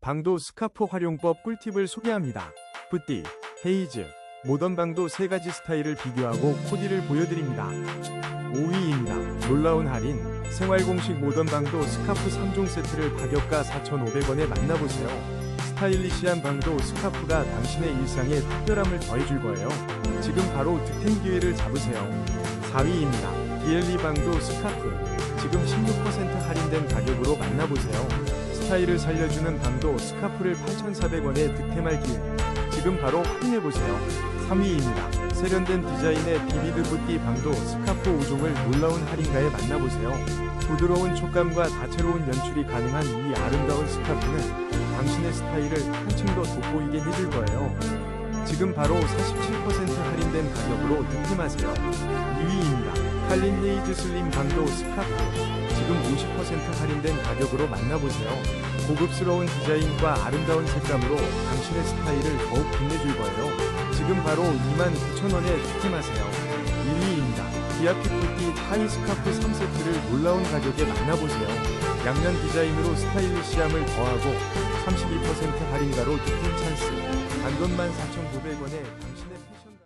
방도 스카프 활용법 꿀팁을 소개합니다. 붓띠, 헤이즈, 모던 방도 세 가지 스타일을 비교하고 코디를 보여드립니다. 5위입니다. 놀라운 할인, 생활 공식 모던 방도 스카프 3종 세트를 가격가 4,500원에 만나보세요. 스타일리시한 방도 스카프가 당신의 일상에 특별함을 더해줄 거예요. 지금 바로 득템 기회를 잡으세요. 4위입니다. 디엘리 방도 스카프. 지금 16% 할인된 가격으로 만나보세요. 스타일을 살려주는 방도 스카프를 8,400원에 득템할 기회. 지금 바로 확인해보세요. 3위입니다. 세련된 디자인의 비비드 붓띠 방도 스카프 5종을 놀라운 할인가에 만나보세요. 부드러운 촉감과 다채로운 연출이 가능한 이 아름다운 스카프는 당신의 스타일을 한층 더 돋보이게 해줄 거예요. 지금 바로 47% 할인된 가격으로 득템하세요. 2위입니다. 칼린 헤이즈 슬림 방도 스카프. 지금 50% 할인된 가격으로 만나보세요. 고급스러운 디자인과 아름다운 색감으로 당신의 스타일을 더욱 빛내줄 거예요. 지금 바로 29,000원에 득템하세요. 1위입니다. 디아피프티 하이 스카프 3세트를 놀라운 가격에 만나보세요. 양면 디자인으로 스타일리시함을 더하고 32% 할인가로 득템 찬스. 단돈 14,900원에 당신의 패션